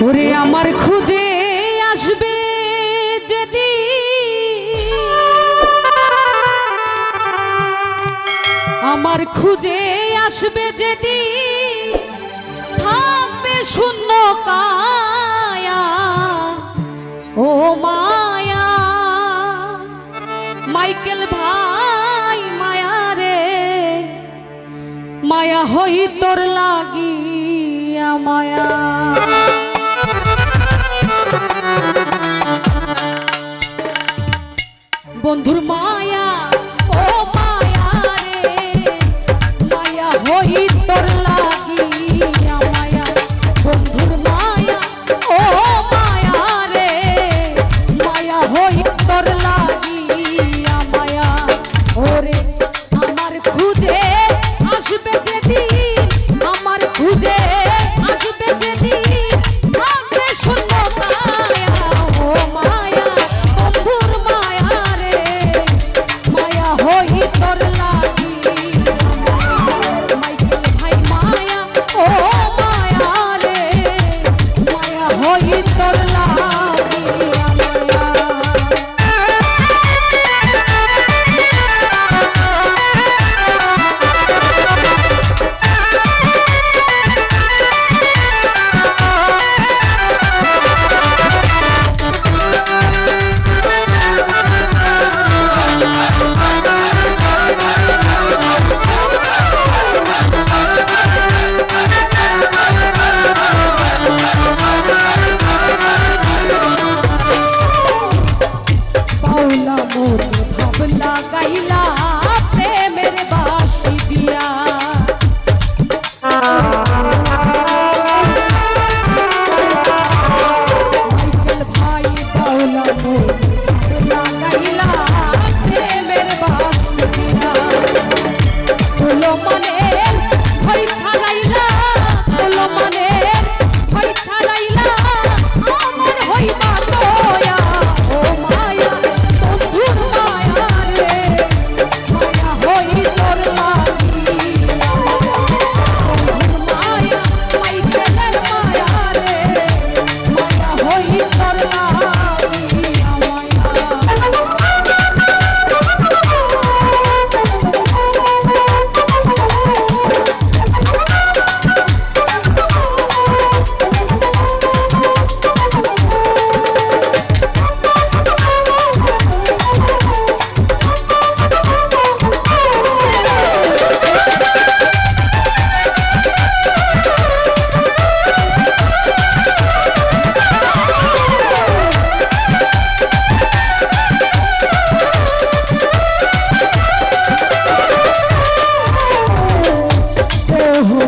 ওরে আমার খুঁজে আসবে যদি আমার খুঁজে আসবে যদি থাকবে শূন্য কায়া। ও মায়া। মাইকেল ভাই মায়া রে। মায়া হই তোর লাগিয়া মায়া। বন্ধুর মায়া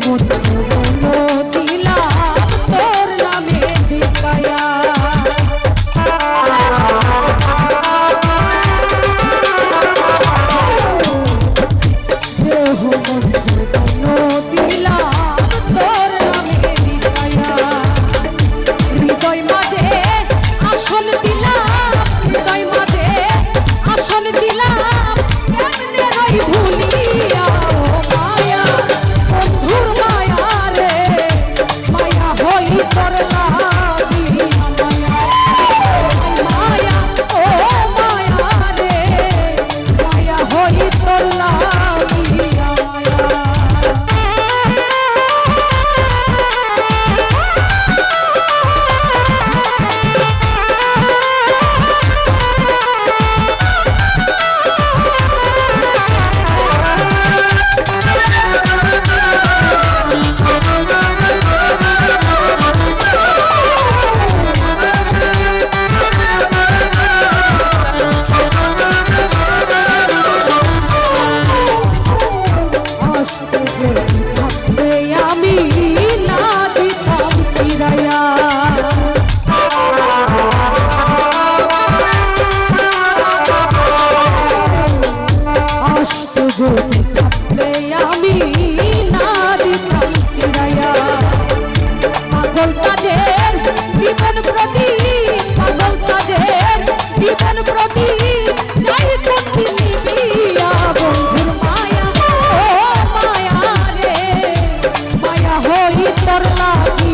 como পাগল কাজের জীবন প্রতি, পাগল কাজের জীবন প্রতি। যাই পথি নিবিয়া বন্ধুর মায়া মায়া রে। মায়া হই তোর লাগি।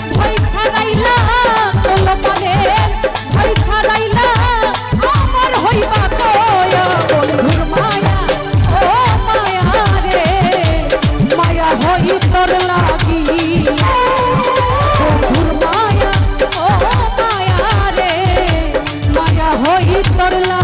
শহীদ করলা